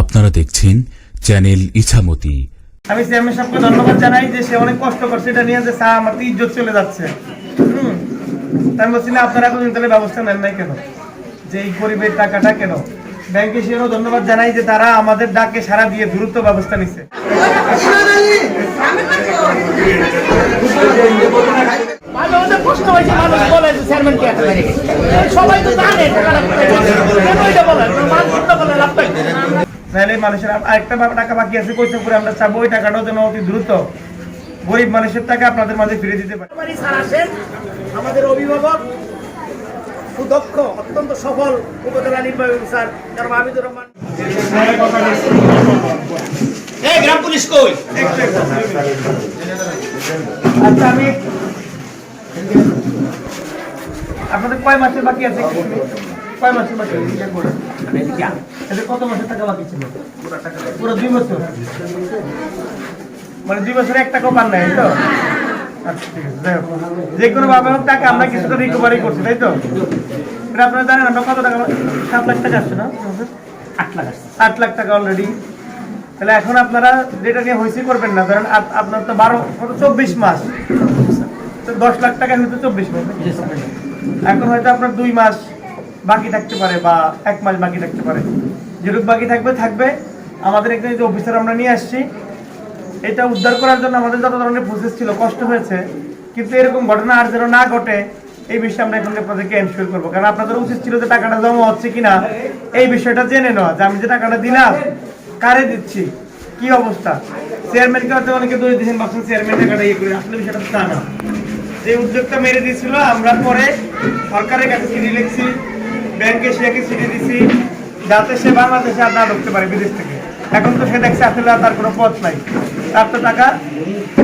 আপনারা দেখছেন চ্যানেল ইছামতি। আমি চেয়ারম্যান সাহেবকে ধন্যবাদ জানাই যে সে অনেক কষ্ট করছে এটা নিয়ে যে স্যার আমার তো ইজ্জত চলে যাচ্ছে। হুম। তাই আমি বলছি না আপনারা এতদিন তাহলে ব্যবস্থা নেন নাই কেন? যে এই গরিবের টাকাটা কেন? ব্যাংকে সেও ধন্যবাদ জানাই যে তারা আমাদের ডাকে সারা দিয়ে দ্রুত ব্যবস্থা নিচ্ছে গেছে। সবাই তো জানে নাহলে মানুষের আরেকটা টাকা বাকি আছে কইতে করে আমরা চাবো ওই টাকাটাও যেন অতি দ্রুত গরিব মানুষের টাকা আপনাদের মাঝে ফিরে দিতে পারি। বাড়ি স্যার আসেন আমাদের অভিভাবক সুদক্ষ অত্যন্ত সফল উপজেলা নির্বাহী স্যার জনাব হামিদুর রহমান গ্রাম পুলিশ কই? আচ্ছা আমি আপনাদের কয় মাসের বাকি আছে? কয় মাসের করে। এদের কত মাসের টাকা বাকি ছিল? পুরো দুই বছর? মানে দুই বছরে এক টাকাও পান নাই তো? আচ্ছা যে কোনো ভাবে হোক টাকা আমরা কিছুটা রিকভারি করছি তাই তো? এটা আপনারা জানেন আমরা কত টাকা সাত লাখ টাকা আসছে না? আট লাখ আট লাখ টাকা অলরেডি তাহলে এখন আপনারা যেটা নিয়ে হয়েছে করবেন না ধরেন আপনার তো বারো চব্বিশ মাস। তো দশ লাখ টাকা হয়তো চব্বিশ মাস। এখন হয়তো আপনার দুই মাস। বাকি থাকতে পারে বা এক মাস বাকি থাকতে পারে। যেটুকু বাকি থাকবে থাকবে। আমাদের এখানে যে অফিসার আমরা নিয়ে আসছি, এটা উদ্ধার করার জন্য আমাদের যত ধরনের প্রসেস ছিল, কষ্ট হয়েছে। কিন্তু এরকম ঘটনা আর যেন না ঘটে, এই বিষয়ে আমরা এখন আপনাদেরকে এনশিওর করব। কারণ আপনাদের উচিত ছিল যে টাকাটা জমা হচ্ছে কিনা। এই বিষয়টা জেনে নেওয়া, যে আমি যে টাকাটা দিলাম, কারে দিচ্ছি, কি অবস্থা? চেয়ারম্যানকে হয়তো অনেকে দোষ দিয়েছেন, ভাবছেন চেয়ারম্যান টাকাটা ইয়ে করে, আসলে বিষয়টা তা না। যে উদ্যোগটা মেরে দিয়েছিল, আমরা পরে সরকারের কাছে চিঠি লিখছি ব্যাংকে সে চিঠি দিছি যাতে সে বাংলাদেশে আর না ঢুকতে পারে বিদেশ থেকে। এখন তো সে দেখছে আসলে তার কোনো পথ নাই। তার তো টাকা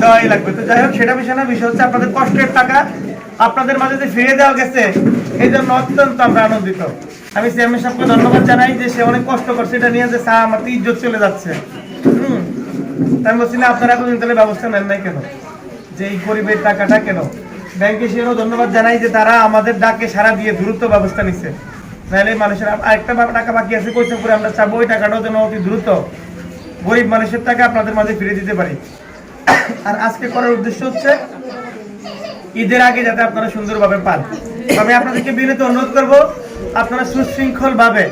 দেওয়াই লাগবে। তো যাই হোক, সেটা বিষয় না, বিষয় হচ্ছে আপনাদের কষ্টের টাকা। আপনাদের মাঝে যে ফিরে দেওয়া গেছে, এই জন্য অত্যন্ত আমরা আনন্দিত। আমি চেয়ারম্যান সাহেবকে ধন্যবাদ জানাই যে সে অনেক কষ্ট করছে, এটা নিয়ে যে স্যার আমার তো ইজ্জত চলে যাচ্ছে। হুম। আমি বলছি, না, আপনারা এতদিন তাহলে ব্যবস্থা নেন নাই কেন? যে এই গরিবের টাকাটা কেন? ব্যাংকে সেও ধন্যবাদ জানাই যে তারা আমাদের ডাকে সারা দিয়ে দ্রুত ব্যবস্থা নিচ্ছে নাহলে মানুষের আরেকটা টাকা বাকি আছে করে আমরা চাবো, ওই টাকাটাও যেন অতি দ্রুত গরিব মানুষের টাকা আপনাদের মাঝে ফিরে দিতে পারি। আর আজকে করার উদ্দেশ্য হচ্ছে ঈদের আগে যাতে আপনারা সুন্দরভাবে পান। আমি আপনাদেরকে বিনীত অনুরোধ করব, আপনারা সুশৃঙ্খল ভাবে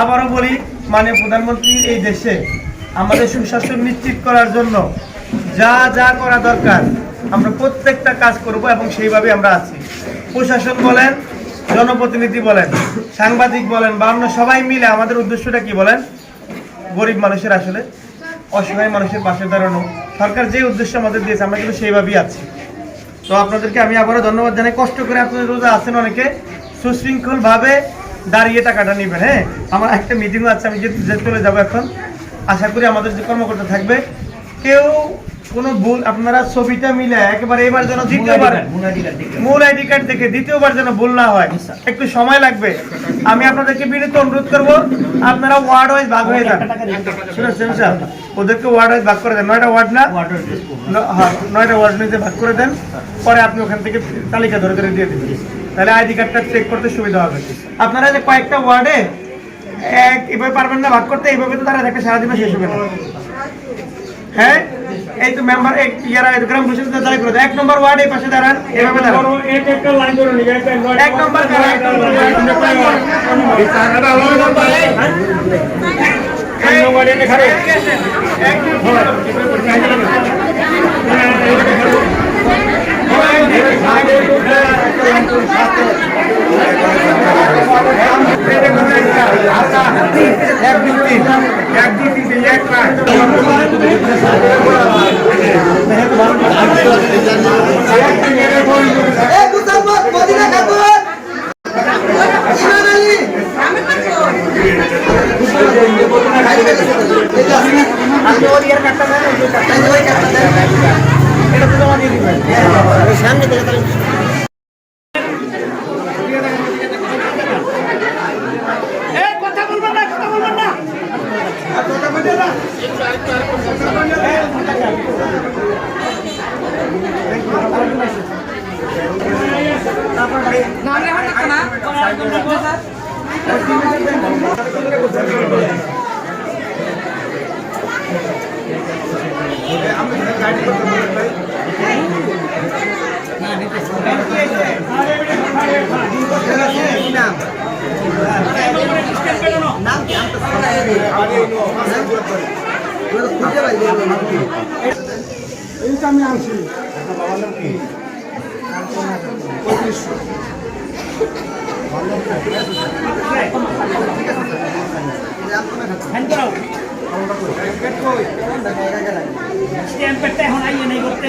আবারও বলি, মাননীয় প্রধানমন্ত্রী, এই দেশে আমাদের সুশাসন নিশ্চিত করার জন্য যা যা করা দরকার, আমরা প্রত্যেকটা কাজ করব এবং সেইভাবে আমরা আছি। প্রশাসন বলেন জনপ্রতিনিধি বলেন, সাংবাদিক বলেন, বা অন্য সবাই মিলে আমাদের উদ্দেশ্যটা কি বলেন? গরিব মানুষের আসলে অসহায় মানুষের পাশে দাঁড়ানো। সরকার যে উদ্দেশ্য আমাদের দিয়েছে, আমরা কিন্তু সেইভাবেই আছি। তো আপনাদেরকে আমি আবারও ধন্যবাদ জানাই। কষ্ট করে আপনাদের রোজা আছেন অনেকে সুশৃঙ্খল ভাবে দাঁড়িয়ে টাকাটা নেবেন হ্যাঁ? আমার একটা মিটিংও আছে, আমি যে চলে যাব এখন। আশা করি আমাদের যে কর্মকর্তা থাকবে, কেউ কোনো ভুল আপনারা ছবিটা মিলে একেবারে এবার যেন দ্বিতীয়বার মূল আইডি কার্ড দ্বিতীয়বার যেন ভুল না হয়। একটু সময় লাগবে। আমি আপনাদেরকে বিনীত অনুরোধ করব আপনারা ওয়ার্ড ওয়াইজ ভাগ হয়ে যান। শুনেছেন স্যার ওদেরকে ওয়ার্ড ওয়াইজ ভাগ করে দেন। নয়টা ওয়ার্ড ন- হ্যাঁ, নয়টা ওয়ার্ড নিতে ভাগ করে দেন। পরে আপনি ওখান থেকে তালিকা ধরে ধরে দিয়ে দিবেন। তাহলে আইডি কার্ডটা চেক করতে সুবিধা হবে। আপনারা যে কয়েকটা ওয়ার্ডে এক এভাবে পারবেন না ভাগ করতে এইভাবে তো তারা একটা সারাদিনে শেষ হবে না। হ্যাঁ? এই তো মেম্বার এক ইয়ারা গ্রাম পরিষদ দাঁড়ায় করে দেয়। এক নম্বর ওয়ার্ড এই পাশে দাঁড়ান এভাবে দাঁড়ান। এক নম্বর দাঁড়ান, এক নম্বর এক দুই তিন এক দুই তিন এক লাখ এই মুসাম্মদ মদিনা খাতুন ইমান আলী আপনি ওর ইয়ার কাটটা দেন ওই যে কাটটা দেন। এটা তো জমা দিয়ে দিবেন সামনে থেকে তাহলে এইটা আমি আনছি বাবার নাম কি ঠিক আছে স্ট্যাম্পেরটা এখন আইয়ে নাই করতে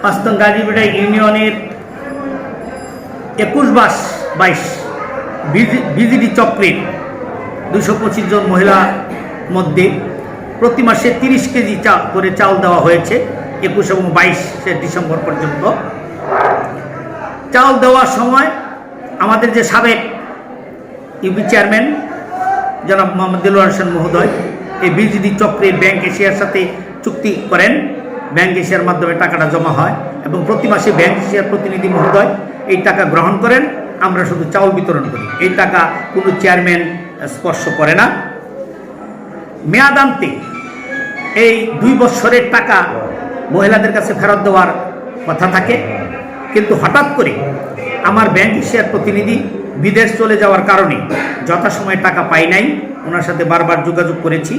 পাঁচতন গাজীবেড়া ইউনিয়নের একুশ বাস বাইশ বিজিডি চক্রের দুশো পঁচিশ জন মহিলা মধ্যে প্রতি মাসে তিরিশ কেজি চা, করে চাল দেওয়া হয়েছে, একুশ এবং বাইশে ডিসেম্বর পর্যন্ত। চাল দেওয়ার সময় আমাদের যে সাবেক ইউপি চেয়ারম্যান জনাব মোহাম্মদ দিলওয়ার হোসেন মহোদয় এই বিজিডি চক্রে ব্যাংক এশিয়ার সাথে চুক্তি করেন। ব্যাংক এশিয়ার মাধ্যমে টাকাটা জমা হয় এবং প্রতি মাসে ব্যাংক এশিয়ার প্রতিনিধি মহোদয় এই টাকা গ্রহণ করেন। আমরা শুধু চাউল বিতরণ করি। এই টাকা কোনো চেয়ারম্যান স্পর্শ করে না। মেয়াদান্তে এই দুই বছরের টাকা মহিলাদের কাছে ফেরত দেওয়ার কথা থাকে। কিন্তু হঠাৎ করে আমার ব্যাংক এশিয়ার প্রতিনিধি বিদেশ চলে যাওয়ার কারণে যথাসময়ে টাকা পাই নাই। ওনার সাথে বারবার যোগাযোগ করেছি।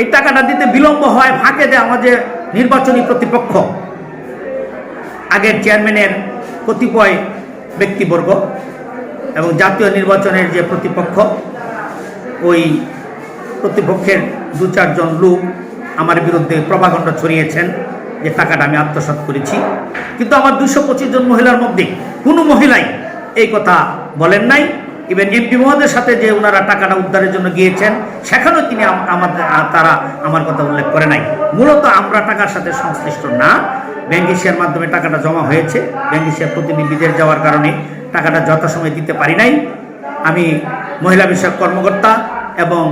এই টাকাটা দিতে বিলম্ব হয়, ফাঁকে দেয় আমাদের নির্বাচনী প্রতিপক্ষ। আগের চেয়ারম্যানের কতিপয় ব্যক্তিবর্গ এবং জাতীয় নির্বাচনের যে প্রতিপক্ষ, ওই প্রতিপক্ষের দু চারজন লোক আমার বিরুদ্ধে প্রভাগণ্ড ছড়িয়েছেন যে টাকাটা আমি আত্মসাৎ করেছি। কিন্তু আমার দুশো জন মহিলার মধ্যে কোনো মহিলাই এই কথা বলেন নাই। ইভেন এমপি মহোদয়ের সাথে যে ওনারা টাকাটা উদ্ধারের জন্য গিয়েছেন, সেখানেও তিনি আমাদের তারা আমার কথা উল্লেখ করে নাই। মূলত আমরা টাকার সাথে সংশ্লিষ্ট না। ব্যাংক এশিয়ার মাধ্যমে টাকাটা জমা হয়েছে। ব্যাংক এশিয়ার প্রতিনিধি বিদেশ যাওয়ার কারণে টাকাটা যথাসময়ে দিতে পারি নাই। আমি মহিলা বিষয়ক কর্মকর্তা এবং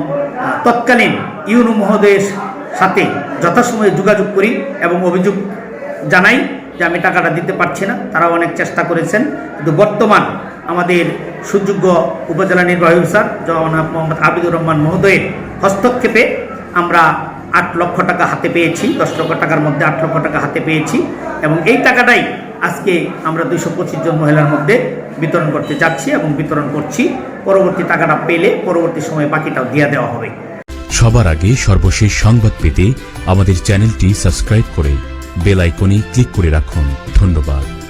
তৎকালীন ইউনু মহোদয়ের সাথে যথাসময়ে যোগাযোগ করি এবং অভিযোগ জানাই যে আমি টাকাটা দিতে পারছি না। তারা অনেক চেষ্টা করেছেন। কিন্তু বর্তমান আমাদের সুযোগ্য উপজেলা নির্বাহী অফিসার জনাব মোহাম্মদ আবিদুর রহমান মহোদয়ের হস্তক্ষেপে আমরা আট লক্ষ টাকা হাতে পেয়েছি, দশ লক্ষ টাকার মধ্যে আট লক্ষ টাকা হাতে পেয়েছি এবং এই টাকাটাই আজকে আমরা দুইশো পঁচিশ জন মহিলার মধ্যে বিতরণ করতে যাচ্ছি এবং বিতরণ করছি। পরবর্তী টাকাটা পেলে পরবর্তী সময়ে বাকিটাও দিয়ে দেওয়া হবে। সবার আগে সর্বশেষ সংবাদ পেতে আমাদের চ্যানেলটি সাবস্ক্রাইব করে বেল আইকনে ক্লিক করে রাখুন। ধন্যবাদ।